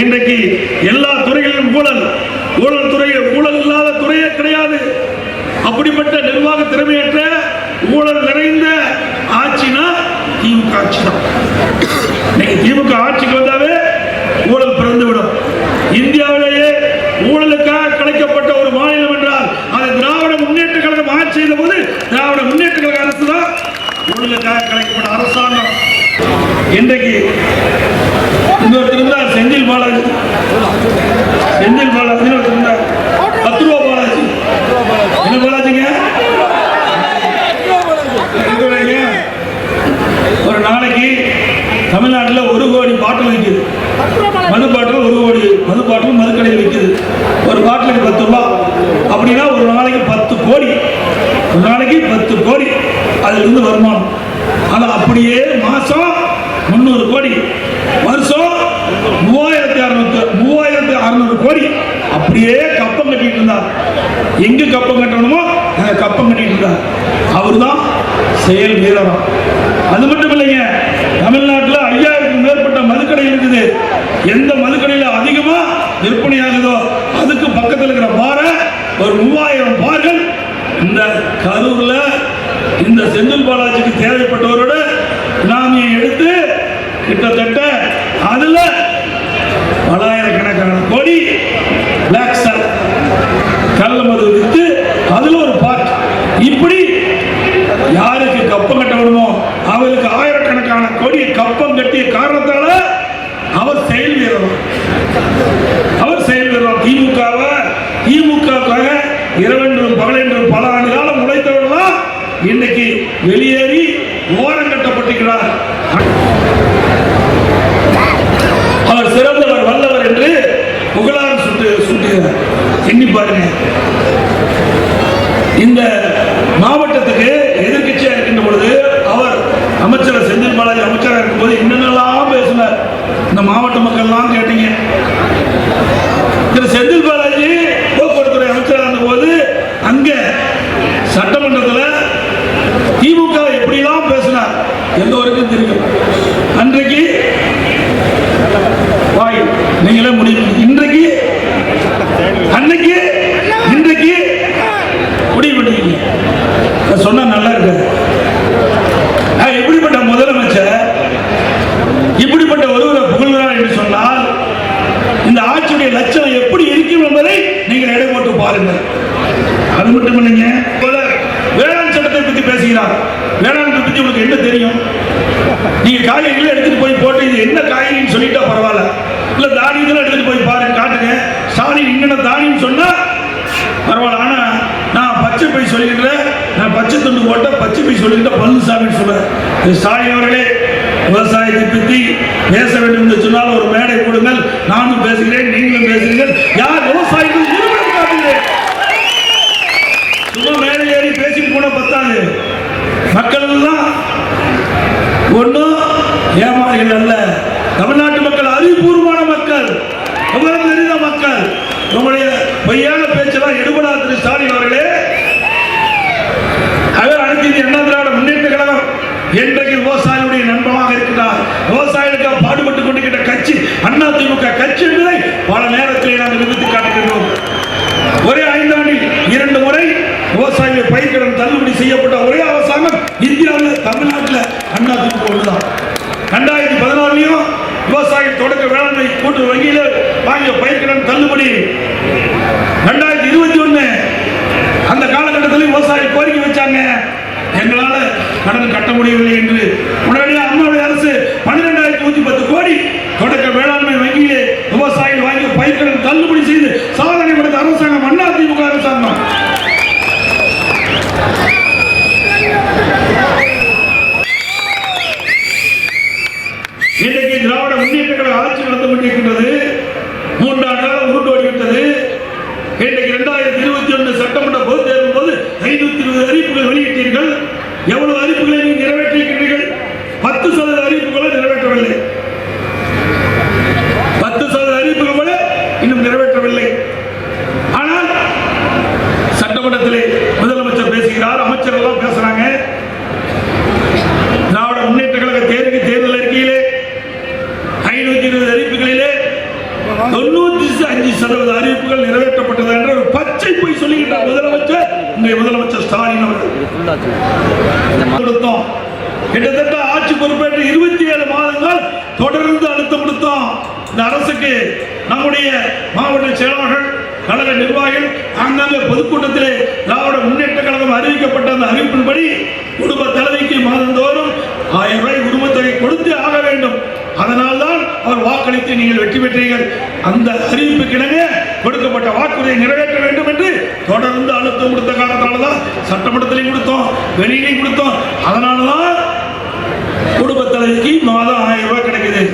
இன்றைக்கு எல்லா துறைகளிலும் ஊழல் ஊழல் துறையை ஊழல் இல்லாத துறையே கிடையாது. அப்படிப்பட்ட நிர்வாக திறமையற்ற ஊழல் நிறைந்த ஆட்சினா திமுக ஆட்சி தான் இன்னைக்கு திமுக ஆட்சிக்கு வந்தாவே ஊழல் பிறந்து விடும் இந்தியாவிலேயே ஊழலுக்காக கலைக்கப்பட்ட ஒரு மாநிலம் என்றால் அது திராவிட முன்னேற்ற கழகம் ஆட்சி செய்த போது திராவிட முன்னேற்ற கழக அரசு தான் ஊழலுக்காக கலைக்கப்பட்ட அரசாங்கம். இன்றைக்கு இன்னொருத்தர் இருந்தார் செந்தில் பாலாஜி. செந்தில் பாலாஜி ஒருத்தர் இருந்தார் பத்து ரூபா பாலாஜி. என்ன பாலாஜிங்க? ஒரு நாளைக்கு தமிழ்நாட்டில் ஒரு கோடி பாட்டில் விற்குது மது பாட்டில் ஒரு கோடி மது பாட்டில் மதுக்கடையில் விற்குது ஒரு பாட்டிலுக்கு பத்து ரூபா. அப்படின்னா ஒரு நாளைக்கு பத்து கோடி. ஒரு நாளைக்கு பத்து கோடி. அதிலிருந்து வருமானம். ஆனால் அப்படியே கோடி. வருஷம் மூவாயிரத்தி அறுநூத்தி மூவாயிரத்தி அறுநூறு கோடி. அப்படியே கப்பம் கட்டிட்டு இருந்தார். எங்க கப்பம் கட்டணுமோ கப்பம் கட்டிட்டு இருந்தார். அவர் தான் செயல் வீரரம். அது மட்டும் இல்லைங்க தமிழ்நாட்டில் ஐயாயிரத்துக்கும் மேற்பட்ட மதுக்கடை இருக்குது. எந்த மதுக்கடையில் அதிகமா விற்பனை ஆகுதோ அதுக்கு பக்கத்தில் இருக்கிற பாரை ஒரு மூவாயிரம் பார்கள் இந்த கரூர்ல இந்த செந்தில் பாலாஜிக்கு தேவைப்படும் அதுல பலாயிரக்கணக்கான கோடி பிளாக் ஸ்டார் கள்ள மது வித்து அதுல ஒரு பார்ட் இப்படி யாருக்கு கப்பம் கட்ட விடுமோ? அவருக்கு ஆயிரக்கணக்கான கோடி கப்பம் கட்டிய காரணத்தால அவர் செயல் வீரர். அவர் செயல் வீரர் திமுகவை. திமுகவுக்காக இரவென்றும் பகலென்றும் பல ஆண்டு காலம் உழைத்தவர்களா இன்னைக்கு வெளியேறி ஓரம் கட்டப்பட்டிருக்கிறார். அவர் சிறந்தவர் வல்லவர் என்று புகழாரம் சுட்டு சுட்டுகிறார். எண்ணி பாருங்க. இந்த மாவட்டத்துக்கு எதிர்கட்சியாக இருக்கின்ற பொழுது அவர் அமைச்சர் செந்தில் பாலாஜி அமைச்சராக இருக்கும்போது என்னென்னலாம் பேசினார்? இந்த மாவட்ட மக்கள்லாம் கேட்டீங்க. திரு செந்தில் பாலாஜி போக்குவரத்துறை அமைச்சராக இருந்தபோது அங்க சட்டமன்றத்தில் திமுக எப்படிலாம் பேசினார்? எந்த ஒரு அன்றைக்கு வாய் நீங்களே முடிவு இன்றைக்கு அன்னைக்கு இன்றைக்கு முடிவு பண்ணிக்கீங்க அதை சொன்னா நல்லா இருக்கு நான் எப்படிப்பட்ட முதலமைச்சர் இப்படிப்பட்ட ஒருவரை புகழ்கிறார் என்று சொன்னால் இந்த ஆட்சியுடைய லட்சணம் எப்படி இருக்கும் என்பதை நீங்கள் எடை போட்டு பாருங்கள். அது மட்டும் இல்லைங்க போல வேளாண் சட்டத்தை பத்தி பேசுகிறார். வேளாண் பத்தி உங்களுக்கு என்ன தெரியும்? நீங்க காய்கறிகளை எடுத்துட்டு போய் போட்டு இது என்ன காய்கறின்னு சொல்லிட்டா பரவாயில்ல. இல்ல தானியத்தெல்லாம் எடுத்துட்டு போய் பாருங்க காட்டுங்க. ஸ்டாலின் என்னென்ன தானியம் சொன்னா பரவாயில்ல. ஆனா நான் பச்சை பை சொல்லிக்கிறேன் நான் பச்சை துண்டு போட்ட பச்சை பை சொல்லிக்கிட்ட பழனிசாமி சொல்றேன் திரு அவர்களே விவசாயத்தை பற்றி பேச வேண்டும் என்று சொன்னால் ஒரு மேடை கொடுங்கள் நானும் பேசுகிறேன் நீங்களும் பேசுகிறீர்கள். யார் விவசாயிகள் சும்மா மேடை ஏறி பேசிட்டு கூட பத்தாது. மக்கள் எல்லாம் ஒன்றும் ஏமாளிகள் அல்ல. தமிழ்நாட்டு மக்கள் அறிவுபூர்வமான மக்கள். விவரம் தெரிந்த மக்கள். உங்களுடைய பொய்யான பேச்செல்லாம் எடுபடாத திரு ஸ்டாலின் அவர்களே. அவர் அனைத்து இந்திய அண்ணா திராவிட முன்னேற்ற கழகம் என்ற நாம் நிரூபித்து காட்டுகிறோம் ஒரே ஐந்தாண்டில் இரண்டு முறை விவசாயிகள் பயிர்க்கடன் தள்ளுபடி செய்யப்பட்ட ஒரே அரசாங்கம் இந்தியாவில் தமிழ்நாட்டில் அண்ணா திமுக ஒன்றுதான் ரெண்டாயிரத்தி பதினாறுலையும் விவசாயிகள் தொடக்க வேளாண்மை கூட்டு வங்கியில் வாங்கிய பயிர்க்கடன் தள்ளுபடி. ரெண்டாயிரத்தி இருபத்தி ஒன்று அந்த காலகட்டத்தில் விவசாயி கோரிக்கை வச்சாங்க. எங்களால் கடன் கட்ட முடியவில்லை என்று உடனடியாக அம்மாவுடைய அரசு பன்னிரெண்டாயிரத்தி நூத்தி பத்து கோடி தொடக்க வேளாண்மை வங்கியிலே விவசாயிகள் வாங்கி பயிர்க்கடன் தள்ளுபடி செய்து சாதனை படைத்த அரசாங்கம் அண்ணா திமுக அரசாங்கம் இன்றைக்கு கழக ஆட்சி நடந்து கொண்டிருக்கின்றது மூன்றாண்டு காலம் உருண்டோடிவிட்டது இன்றைக்கு இரண்டாயிரத்தி இருபத்தி ஒன்று சட்டமன்ற பொது தேர்வு போது ஐநூத்தி இருபது அறிவிப்புகள் வெளியிட்டீர்கள். எவ்வளவு அறிவிப்புகளை நீங்கள் நிறைவேற்றியிருக்கிறீர்கள்? பத்து சதவீத அறிவிப்புகளை நிறைவேற்றவில்லை பத்து சதவீத அறிவிப்புகள் கூட இன்னும் நிறைவேற்றவில்லை ஆனால் சட்டமன்றத்திலே முதலமைச்சர் பேசுகிறார் அமைச்சர் எல்லாம் பேசுறாங்க தொண்ணூத்தி அஞ்சு சதவீத அறிவிப்புகள் நிறைவேற்றப்பட்டது என்ற ஒரு பச்சை போய் சொல்லிக்கிட்டார் முதலமைச்சர். இன்றைய முதலமைச்சர் ஸ்டாலின் அவர்கள். கிட்டத்தட்ட ஆட்சி பொறுப்பேற்று இருபத்தி ஏழு மாதங்கள் தொடர்ந்து அழுத்தம் கொடுத்தோம். இந்த அரசுக்கு நம்முடைய மாவட்ட செயலாளர்கள் கழக நிர்வாகிகள் அங்கங்க பொதுக்கூட்டத்திலே திராவிட முன்னேற்ற கழகம் அறிவிக்கப்பட்ட அந்த அறிவிப்பின்படி குடும்ப தலைவிக்கு மாதந்தோறும் ஆயிரம் ரூபாய் குடும்பத் தொகை கொடுத்து ஆக வேண்டும் அதனால்தான் அவர் நீங்கள் வெற்றி பெற்றீர்கள். அந்த அறிவிப்புக்கிணங்க கொடுக்கப்பட்ட வாக்குறுதியை நிறைவேற்ற வேண்டும் என்று தொடர்ந்து அழுத்தம் கொடுத்த காரணத்தால தான் சட்டமன்றத்திலையும் கொடுத்தோம் வெளியிலையும் கொடுத்தோம். அதனால தான் குடும்ப தலைவிக்கு மாதம் ஆயிரம் ரூபாய் கிடைக்குது.